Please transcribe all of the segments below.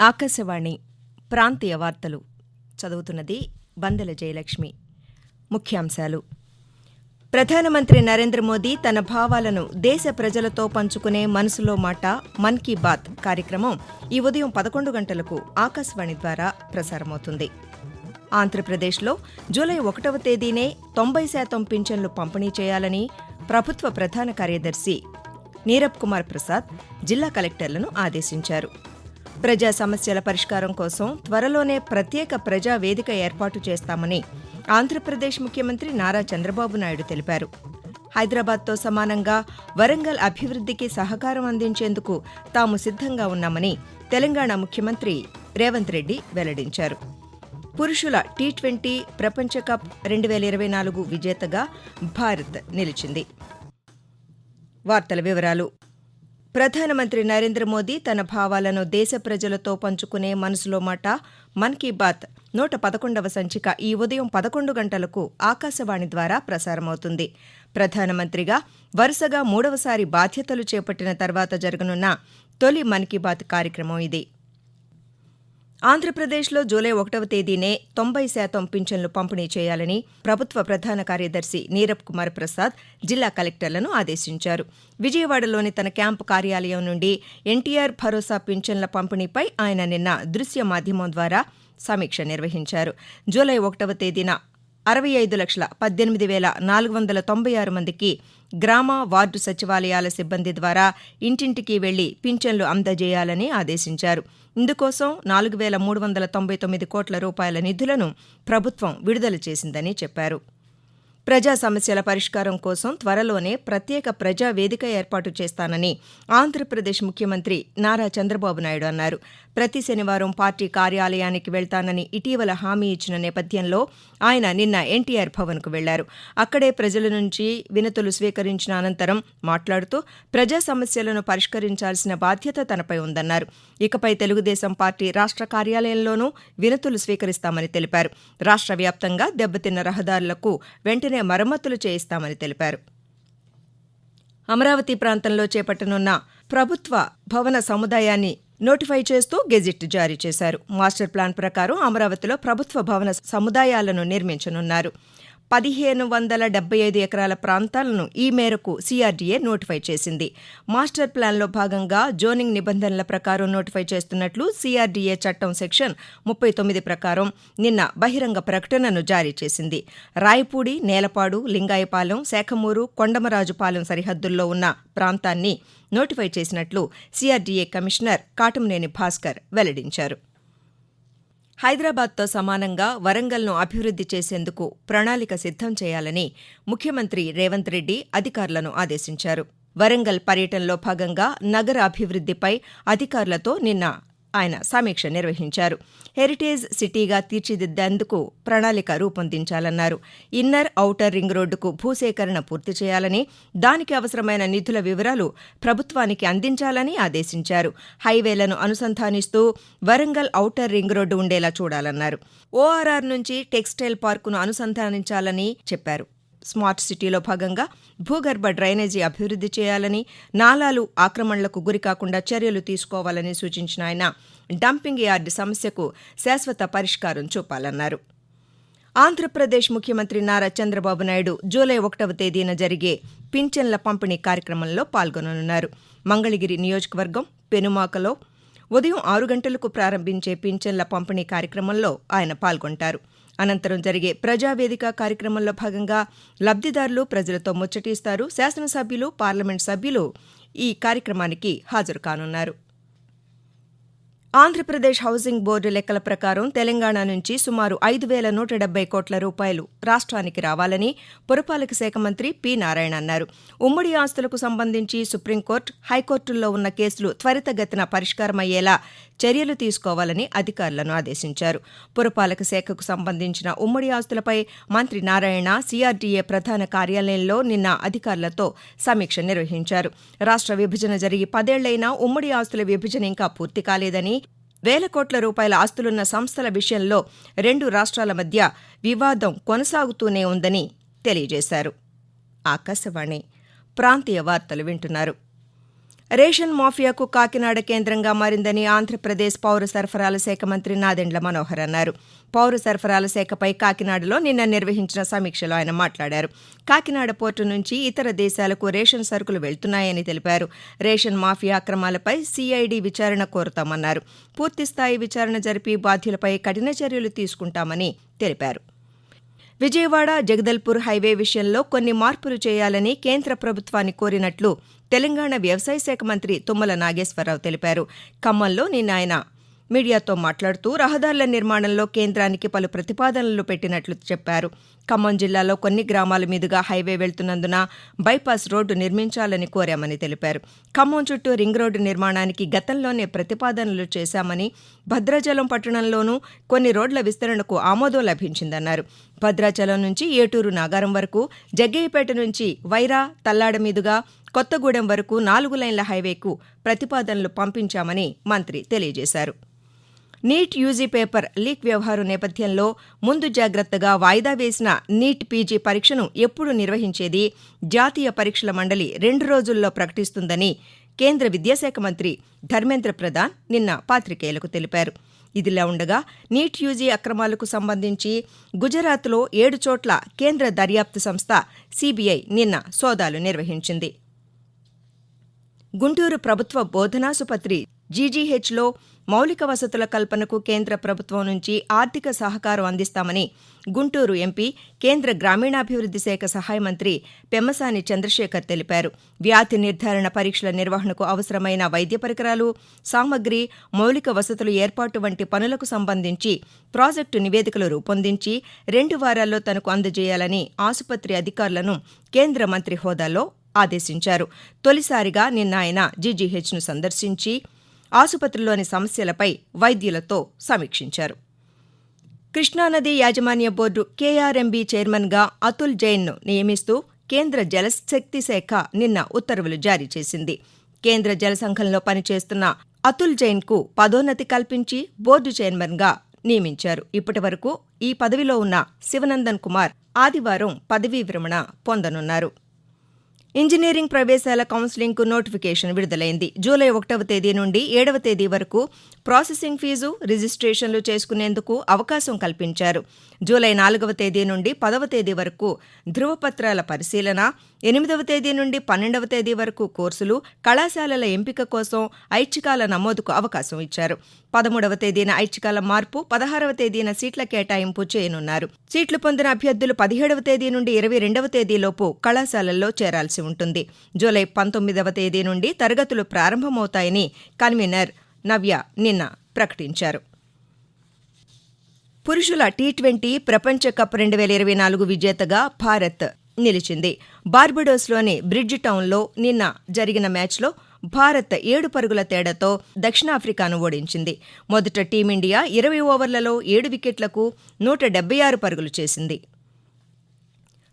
ఆకాశవాణి ప్రాంతీయ వార్తలు. చదువుతున్నది బందెల జయలక్ష్మి. ముఖ్యాంశాలు. ప్రధానమంత్రి నరేంద్ర మోదీ తన భావాలను దేశ ప్రజలతో పంచుకునే మనసులో మాట మన్ కీ బాత్ కార్యక్రమం ఈ ఉదయం పదకొండు గంటలకు ఆకాశవాణి ద్వారా ప్రసారమవుతుంది. ఆంధ్రప్రదేశ్లో జూలై ఒకటవ తేదీనే తొంభై శాతం పింఛన్లు పంపిణీ చేయాలని ప్రభుత్వ ప్రధాన కార్యదర్శి నీరబ్ కుమార్ ప్రసాద్ జిల్లా కలెక్టర్లను ఆదేశించారు. ప్రజా సమస్యల పరిష్కారం కోసం త్వరలోనే ప్రత్యేక ప్రజా వేదిక ఏర్పాటు చేస్తామని ఆంధ్రప్రదేశ్ ముఖ్యమంత్రి నారా చంద్రబాబు నాయుడు తెలిపారు. హైదరాబాద్తో సమానంగా వరంగల్ అభివృద్ధికి సహకారం అందించేందుకు తాము సిద్ధంగా ఉన్నామని తెలంగాణ ముఖ్యమంత్రి రేవంత్ రెడ్డి వెల్లడించారు. పురుషుల టీ ట్వంటీ ప్రపంచ కప్ రెండు వేల ఇరవై నాలుగు విజేతగా భారత్ నిలిచింది. వార్తల వివరాలు ప్రధానమంత్రి నరేంద్ర మోదీ తన భావాలను దేశ ప్రజలతో పంచుకునే మనసులో మాట మన్ కీ బాత్ నూట పదకొండవ సంచిక ఈ ఉదయం పదకొండు గంటలకు ఆకాశవాణి ద్వారా ప్రసారమవుతుంది. ప్రధానమంత్రిగా వరుసగా మూడవసారి బాధ్యతలు చేపట్టిన తర్వాత జరగనున్న తొలి మన్ కీ బాత్ కార్యక్రమం ఇది. ఆంధ్రప్రదేశ్లో జూలై ఒకటవ తేదీనే తొంభై శాతం పింఛన్లు పంపిణీ చేయాలని ప్రభుత్వ ప్రధాన కార్యదర్శి నీరబ్ కుమార్ ప్రసాద్ జిల్లా కలెక్టర్లను ఆదేశించారు. విజయవాడలోని తన క్యాంపు కార్యాలయం నుండి ఎన్టీఆర్ భరోసా పింఛన్ల పంపిణీపై ఆయన నిన్న దృశ్య మాధ్యమం ద్వారా సమీక్ష నిర్వహించారు. జూలై ఒకటవ తేదీన అరవై ఐదు లక్షల పద్దెనిమిది వేల నాలుగు వందల తొంభై ఆరు మందికి గ్రామ వార్డు సచివాలయాల సిబ్బంది ద్వారా ఇంటింటికి వెళ్ళి పింఛన్లు అందజేయాలని ఆదేశించారు. ఇందుకోసం నాలుగు వేల మూడు వందల తొంభై తొమ్మిది కోట్ల రూపాయల నిధులను ప్రభుత్వం విడుదల చేసిందని చెప్పారు. ప్రజా సమస్యల పరిష్కారం కోసం త్వరలోనే ప్రత్యేక ప్రజా వేదిక ఏర్పాటు చేస్తానని ఆంధ్రప్రదేశ్ ముఖ్యమంత్రి నారా చంద్రబాబు నాయుడు అన్నారు. ప్రతి శనివారం పార్టీ కార్యాలయానికి వెళ్తానని ఇటీవల హామీ ఇచ్చిన నేపథ్యంలో ఆయన నిన్న ఎన్టీఆర్ భవన్కు వెళ్ళారు. అక్కడే ప్రజల నుంచి వినతులు స్వీకరించిన అనంతరం మాట్లాడుతూ ప్రజా సమస్యలను పరిష్కరించాల్సిన బాధ్యత తనపై ఉందన్నారు. ఇకపై తెలుగుదేశం పార్టీ రాష్ట్ర కార్యాలయంలోనూ వినతులు స్వీకరిస్తామని తెలిపారు. రాష్ట్ర వ్యాప్తంగా దెబ్బతిన్న రహదారులకు వెంటనే మరమ్మతులు చేయిస్తామని తెలిపారు. అమరావతి ప్రాంతంలో చేపట్టనున్న ప్రభుత్వ భవన సముదాయాన్ని నోటిఫై చేస్తూ గెజిట్ జారీ చేశారు. మాస్టర్ ప్లాన్ ప్రకారం అమరావతిలో ప్రభుత్వ భవన సముదాయాలను నిర్మించనున్నారు. పదిహేను వందల డెబ్బై ఐదు ఎకరాల ప్రాంతాలను ఈ మేరకు సీఆర్డీఏ నోటిఫై చేసింది. మాస్టర్ ప్లాన్లో భాగంగా జోనింగ్ నిబంధనల ప్రకారం నోటిఫై చేస్తున్నట్లు సీఆర్డీఏ చట్టం సెక్షన్ ముప్పై తొమ్మిది ప్రకారం నిన్న బహిరంగ ప్రకటనను జారీ చేసింది. రాయపూడి నేలపాడు లింగాయపాలెం శాఖమూరు కొండమరాజుపాలెం సరిహద్దుల్లో ఉన్న ప్రాంతాన్ని నోటిఫై చేసినట్లు సీఆర్డీఏ కమిషనర్ కాటంనేని భాస్కర్ వెల్లడించారు. హైదరాబాద్తో సమానంగా వరంగల్ను అభివృద్ది చేసేందుకు ప్రణాళిక సిద్దం చేయాలని ముఖ్యమంత్రి రేవంత్ రెడ్డి అధికారులను ఆదేశించారు. వరంగల్ పర్యటనలో భాగంగా నగర అభివృద్దిపై అధికారులతో నిన్న ఆయన సమీక్ష నిర్వహించారు. హెరిటేజ్ సిటీగా తీర్చిదిద్దేందుకు ప్రణాళిక రూపొందించాలన్నారు. ఇన్నర్ ఔటర్ రింగ్ రోడ్డుకు భూసేకరణ పూర్తి చేయాలని దానికి అవసరమైన నిధుల వివరాలు ప్రభుత్వానికి అందించాలని ఆదేశించారు. హైవేలను అనుసంధానిస్తూ వరంగల్ ఔటర్ రింగ్ రోడ్డు ఉండేలా చూడాలన్నారు. ఓఆర్ఆర్ నుంచి టెక్స్టైల్ పార్కును అనుసంధానించాలని చెప్పారు. స్మార్ట్ సిటీలో భాగంగా భూగర్భ డ్రైనేజీ అభివృద్ది చేయాలని నాలాలు ఆక్రమణలకు గురికాకుండా చర్యలు తీసుకోవాలని సూచించిన ఆయన డంపింగ్ యార్డ్ సమస్యకు శాశ్వత పరిష్కారం చూపాలన్నారు. ఆంధ్రప్రదేశ్ ముఖ్యమంత్రి నారా చంద్రబాబు నాయుడు జూలై ఒకటవ తేదీన జరిగే పింఛన్ల పంపిణీ కార్యక్రమంలో పాల్గొననున్నారు. మంగళగిరి నియోజకవర్గం పెనుమాకలో ఉదయం ఆరు గంటలకు ప్రారంభించే పింఛన్ల పంపిణీ కార్యక్రమంలో ఆయన పాల్గొంటారు. అనంతరం జరిగే ప్రజావేదిక కార్యక్రమంలో భాగంగా లబ్దిదారులు ప్రజలతో ముచ్చటిస్తారు. శాసనసభ్యులు పార్లమెంట్ సభ్యులు ఈ కార్యక్రమానికి హాజరు కానున్నారు. ఆంధ్రప్రదేశ్ హౌసింగ్ బోర్డు లెక్కల ప్రకారం తెలంగాణ నుంచి సుమారు ఐదు వేల నూట డెబ్బై కోట్ల రూపాయలు రాష్ట్రానికి రావాలని పురపాలక శాఖ మంత్రి పి నారాయణ అన్నారు. ఉమ్మడి ఆస్తులకు సంబంధించి సుప్రీంకోర్టు హైకోర్టుల్లో ఉన్న కేసులు త్వరితగతిన పరిష్కారమయ్యేలా చర్యలు తీసుకోవాలని అధికారులను ఆదేశించారు. పురపాలక శాఖకు సంబంధించిన ఉమ్మడి ఆస్తులపై మంత్రి నారాయణ సీఆర్డీఏ ప్రధాన కార్యాలయంలో నిన్న అధికారులతో సమీక్ష నిర్వహించారు. రాష్ట్ర విభజన జరిగి పదేళ్ళైనా ఉమ్మడి ఆస్తుల విభజన ఇంకా పూర్తి కాలేదని వేల కోట్ల రూపాయల ఆస్తులున్న సంస్థల విషయంలో రెండు రాష్ట్రాల మధ్య వివాదం కొనసాగుతూనే ఉందని తెలియజేశారు. ఆకాశవాణి ప్రాంతీయ వార్తలు వింటున్నారు. రేషన్ మాఫియాకు కాకినాడ కేంద్రంగా మారిందని ఆంధ్రప్రదేశ్ పౌర సరఫరాల శాఖ మంత్రి నాదెండ్ల మనోహర్ అన్నారు. పౌర సరఫరాల శాఖపై కాకినాడలో నిన్న నిర్వహించిన సమీక్షలో ఆయన మాట్లాడారు. కాకినాడ పోర్టు నుంచి ఇతర దేశాలకు రేషన్ సరుకులు వెళ్తున్నాయని తెలిపారు. రేషన్ మాఫియా అక్రమాలపై సిఐడి విచారణ కోరుతామన్నారు. పూర్తిస్థాయి విచారణ జరిపి బాధ్యులపై కఠిన చర్యలు తీసుకుంటామని తెలిపారు. విజయవాడ జగదల్పూర్ హైవే విషయంలో కొన్ని మార్పులు చేయాలని కేంద్ర ప్రభుత్వాన్ని కోరినట్లు తెలంగాణ వ్యవసాయ శాఖ మంత్రి తుమ్మల నాగేశ్వరరావు తెలిపారు. ఖమ్మంలో నిన్న ఆయన మీడియాతో మాట్లాడుతూ రహదారుల నిర్మాణంలో కేంద్రానికి పలు ప్రతిపాదనలు పెట్టినట్లు చెప్పారు. ఖమ్మం జిల్లాలో కొన్ని గ్రామాల మీదుగా హైవే వెళ్తున్నందున బైపాస్ రోడ్డు నిర్మించాలని కోరామని తెలిపారు. ఖమ్మం చుట్టూ రింగ్ రోడ్డు నిర్మాణానికి గతంలోనే ప్రతిపాదనలు చేశామని భద్రాచలం పట్టణంలోనూ కొన్ని రోడ్ల విస్తరణకు ఆమోదం లభించిందన్నారు. భద్రాచలం నుంచి ఏటూరు నాగారం వరకు జగ్గయ్యపేట నుంచి వైరా తల్లాడ మీదుగా కొత్తగూడెం వరకు నాలుగు లైన్ల హైవేకు ప్రతిపాదనలు పంపించామని మంత్రి తెలియజేశారు. నీట్ యూజీ పేపర్ లీక్ వ్యవహారం నేపథ్యంలో ముందు జాగ్రత్తగా వాయిదా వేసిన నీట్ పీజీ పరీక్షను ఎప్పుడు నిర్వహించేది జాతీయ పరీక్షల మండలి రెండు రోజుల్లో ప్రకటిస్తుందని కేంద్ర విద్యాశాఖ మంత్రి ధర్మేంద్ర ప్రధాన్ నిన్న పాతికేయులకు తెలిపారు. ఇదిలా ఉండగా నీట్ యూజీ అక్రమాలకు సంబంధించి గుజరాత్లో ఏడు చోట్ల కేంద్ర దర్యాప్తు సంస్థ సీబీఐ నిన్న సోదాలు నిర్వహించింది. గుంటూరు ప్రభుత్వ బోధనాసుపత్రి జీజీహెచ్లో మౌలిక వసతుల కల్పనకు కేంద్ర ప్రభుత్వం నుంచి ఆర్థిక సహకారం అందిస్తామని గుంటూరు ఎంపీ కేంద్ర గ్రామీణాభివృద్ది శాఖ సహాయ మంత్రి పెమ్మసాని చంద్రశేఖర్ తెలిపారు. వ్యాధి నిర్ధారణ పరీక్షల నిర్వహణకు అవసరమైన వైద్య పరికరాలు సామగ్రి మౌలిక వసతులు ఏర్పాటు వంటి పనులకు సంబంధించి ప్రాజెక్టు నివేదికలు రూపొందించి రెండు వారాల్లో తనకు అందజేయాలని ఆసుపత్రి అధికారులను కేంద్ర మంత్రి హోదాలో ఆదేశించారు. తొలిసారిగా నిన్న ఆయన జీజీహెచ్ను సందర్శించి ఆసుపత్రిలోని సమస్యలపై వైద్యులతో సమీక్షించారు. కృష్ణానది యాజమాన్య బోర్డు కేఆర్ఎంబీ చైర్మన్గా అతుల్ జైన్ను నియమిస్తూ కేంద్ర జలశక్తి శాఖ నిన్న ఉత్తర్వులు జారీ చేసింది. కేంద్ర జలసంఘంలో పనిచేస్తున్న అతుల్ జైన్కు పదోన్నతి కల్పించి బోర్డు చైర్మన్గా నియమించారు. ఇప్పటి వరకు ఈ పదవిలో ఉన్న శివనందన్ కుమార్ ఆదివారం పదవీ విరమణ పొందనున్నారు. ఇంజనీరింగ్ ప్రవేశాల కౌన్సిలింగ్కు నోటిఫికేషన్ విడుదలైంది. జూలై ఒకటవ తేదీ నుండి ఏడవ తేదీ వరకు ప్రాసెసింగ్ ఫీజు రిజిస్ట్రేషన్లు చేసుకునేందుకు అవకాశం కల్పించారు. జూలై నాలుగవ తేదీ నుండి పదవ తేదీ వరకు ధృవపత్రాల పరిశీలన ఎనిమిదవ తేదీ నుండి పన్నెండవ తేదీ వరకు కోర్సులు కళాశాలల ఎంపిక కోసం ఐచ్ఛికాల నమోదుకు అవకాశం ఇచ్చారు. పదమూడవ తేదీన ఐచ్ఛికాల మార్పు పదహారవ తేదీన సీట్ల కేటాయింపు చేయనున్నారు. సీట్లు పొందిన అభ్యర్థులు పదిహేడవ తేదీ నుండి ఇరవై రెండవ తేదీలోపు కళాశాలల్లో చేరాల్సి ఉంటుంది. జూలై పంతొమ్మిదవ తేదీ నుండి తరగతులు ప్రారంభమవుతాయని కన్వీనర్ నవ్య నిన్న ప్రకటించారు. పురుషుల టీ ట్వంటీ ప్రపంచ కప్ రెండు వేల ఇరవై నాలుగు విజేతగా భారత్ నిలిచింది. బార్బడోస్లోని బ్రిడ్జ్ టౌన్లో నిన్న జరిగిన మ్యాచ్లో భారత్ ఏడు పరుగుల తేడాతో దక్షిణాఫ్రికాను ఓడించింది. మొదట టీమిండియా ఇరవై ఓవర్లలో ఏడు వికెట్లకు నూట డెబ్బై ఆరు పరుగులు చేసింది.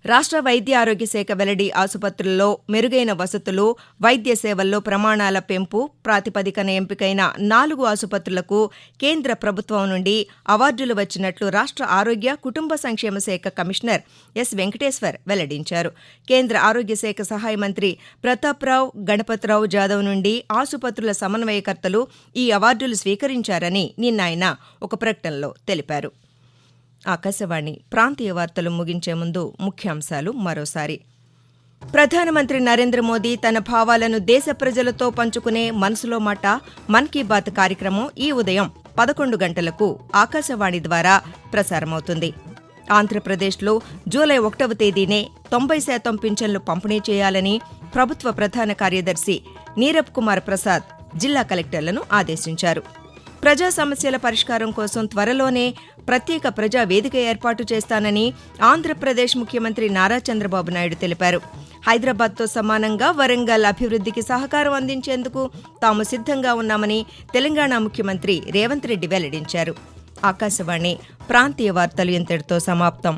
రాష్ట్ర వైద్య ఆరోగ్య శాఖ వెల్లడి ఆసుపత్రుల్లో మెరుగైన వసతులు వైద్య సేవల్లో ప్రమాణాల పెంపు ప్రాతిపదికన ఎంపికైన నాలుగు ఆసుపత్రులకు కేంద్ర ప్రభుత్వం నుండి అవార్డులు వచ్చినట్లు రాష్ట్ర ఆరోగ్య కుటుంబ సంక్షేమ శాఖ కమిషనర్ ఎస్ వెంకటేశ్వర్ వెల్లడించారు. కేంద్ర ఆరోగ్య శాఖ సహాయ మంత్రి ప్రతాప్రావు గణపతిరావు జాదవ్ నుండి ఆసుపత్రుల సమన్వయకర్తలు ఈ అవార్డులు స్వీకరించారని నిన్న ఆయన ఒక ప్రకటనలో తెలిపారు. ఆకాశవాణి ప్రాంతీయ వార్తలు ముగించే ముందు ముఖ్యాంశాలు మరోసారి. ప్రధానమంత్రి నరేంద్ర మోదీ తన భావాలను దేశ ప్రజలతో పంచుకునే మనసులో మాట మన్ కీ బాత్ కార్యక్రమం ఈ ఉదయం పదకొండు గంటలకు ఆకాశవాణి ద్వారా ప్రసారమవుతుంది. ఆంధ్రప్రదేశ్లో జూలై ఒకటవ తేదీనే తొంభై శాతం పింఛన్లు పంపిణీ చేయాలని ప్రభుత్వ ప్రధాన కార్యదర్శి నీరబ్ కుమార్ ప్రసాద్ జిల్లా కలెక్టర్లను ఆదేశించారు. ప్రజా సమస్యల పరిష్కారం కోసం త్వరలోనే ప్రత్యేక ప్రజా వేదిక ఏర్పాటు చేస్తానని ఆంధ్రప్రదేశ్ ముఖ్యమంత్రి నారా చంద్రబాబు నాయుడు తెలిపారు. హైదరాబాద్తో సమానంగా వరంగల్ అభివృద్ధికి సహకారం అందించేందుకు తాము సిద్ధంగా ఉన్నామని తెలంగాణ ముఖ్యమంత్రి రేవంత్ రెడ్డి వెల్లడించారు. ఆకాశవాణి ప్రాంతీయ వార్తలు ఇంతటితో సమాప్తం.